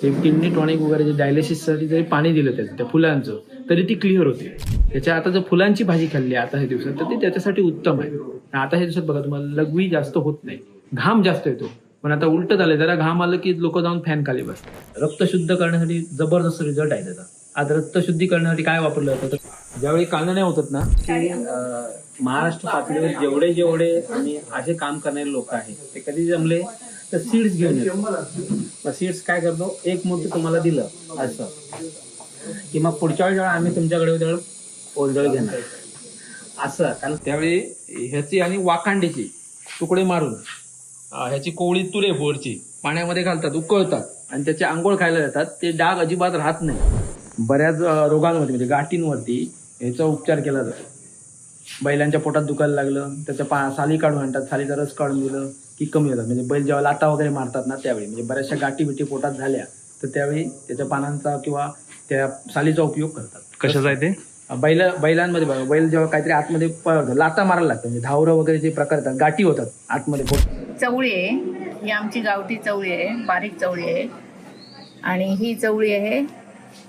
ते kidney tonic वगैरे जे डायलिसिससाठी जरी पाणी दिलं त्याचं त्या फुलांचं तरी ती क्लिअर होते. त्याच्या आता जर फुलांची भाजी खाल्ली आता हे दिवसात तर ते त्याच्यासाठी उत्तम आहे. आता हे दिवसात बघा तुम्हाला लघवी जास्त होत नाही. घाम जास्त येतो. पण आता उलट झालंय जरा घाम आलं की लोक जाऊन फॅन खाली बसतात. रक्त शुद्ध करण्यासाठी जबरदस्त रिझल्ट आहे त्याचा. आज रक्त शुद्धी करण्यासाठी काय वापरलं जातं? तर ज्यावेळी कांदण्या होतात ना ते महाराष्ट्र पातळीवर जेवढे जेवढे आणि असे काम करणारे लोक आहेत ते कधी जमले? तर सीड्स घेऊन येतो. सीड्स काय करतो? एक मूर्ती तुम्हाला दिलं. असं. की मग पुढच्या वेळी जेव्हा आम्ही तुमच्याकडे त्यावेळी ओलजळ घेणार. असं. कारण त्यावेळी ह्याची आणि वाकांडीची तुकडे मारून ह्याची कोवळी तुरे बोरची पाण्यामध्ये घालतात उकळतात आणि त्याचे आंघोळ खायला जातात ते डाग अजिबात राहत नाही. बऱ्याच रोगांवरती म्हणजे गाठींवरती ह्याचा उपचार केला जातो. बैलांच्या पोटात दुखायला लागलं त्याच्या पा साली काढून आणतात सालीचा रस काढून दिलं. की कमी होतात. म्हणजे बैल जेव्हा लाता वगैरे मारतात ना त्यावेळी म्हणजे बऱ्याचशा गाठी बिठी पोटात झाल्या तर त्यावेळी त्याच्या पानांचा किंवा त्या सालीचा उपयोग करतात. कशाचं आहे ते? बैल बैलांमध्ये बघा बैल जेव्हा काहीतरी आतमध्ये लाता मारायला लागतं म्हणजे धावरं वगैरे जे प्रकार येतात गाठी होतात आतमध्ये पोट. चवळी आहे. ही आमची गावठी चवळी आहे बारीक चवळी आहे. आणि ही चवळी आहे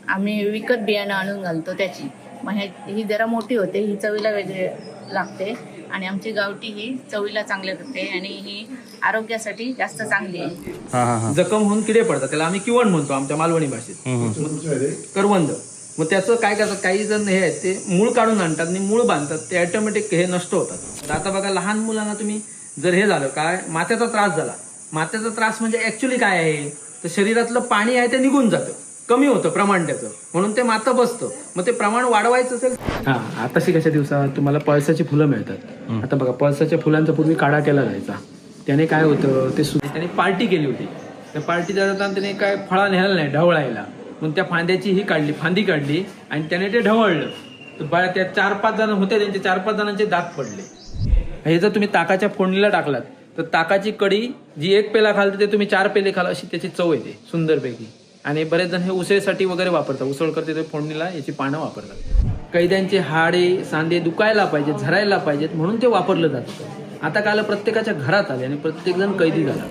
आम्ही विकत बियाणं आणून घालतो त्याची. मग हे ही जरा मोठी होते ही चवीला वेगळी लागते. आणि आमची गावठी ही चवीला चांगली करते आणि ही आरोग्यासाठी जास्त चांगली आहे. हा हा हा. जखम होऊन किडे पडतात. त्याला आम्ही किवण म्हणतो आमच्या मालवणी भाषेत. करवंद. मग त्याचं काय करतात? काही जण हे आहेत ते मूळ काढून आणतात आणि मूळ बांधतात. ते ऑटोमॅटिक हे नष्ट होतात. तर आता बघा लहान मुलांना तुम्ही जर हे झालं काय? मात्याचा त्रास झाला. मात्याचा त्रास म्हणजे ऍक्च्युली काय आहे? तर शरीरातलं पाणी आहे ते निघून जातं. कमी होतं प्रमाण त्याचं. म्हणून ते मातं बसतं. मग ते प्रमाण वाढवायचं असेल हा आता कशा दिवसात तुम्हाला पळसाची फुलं मिळतात? आता बघा पळसाच्या फुलांचा पूर्वी काढा केला जायचा. त्याने काय होतं ते सु- त्याने पार्टी केली होती. त्या पार्टीच्या जाताना त्याने काय फळा नेला नाही ढवळायला. मग त्या फांद्याची ही काढली फांदी काढली आणि त्याने ते ढवळलं. तर बा त्या चार पाच जण होते त्यांचे चार पाच जणांचे दात पडले. हे जर तुम्ही ताकाच्या फोडणीला टाकलात तर ताकाची कडी जी एक पेला खाल ते तुम्ही चार पेले खाल अशी त्याची चव येते सुंदरपैकी. आणि बरेच जण हे उसळीसाठी वगैरे वापरतात. उसळ करते ते फोडणीला याची पानं वापरतात. कैद्यांचे हाडे सांधे दुखायला पाहिजेत झरायला पाहिजेत म्हणून ते वापरलं जातं. आता काल प्रत्येकाच्या घरात आले आणि प्रत्येकजण कैदी झाला.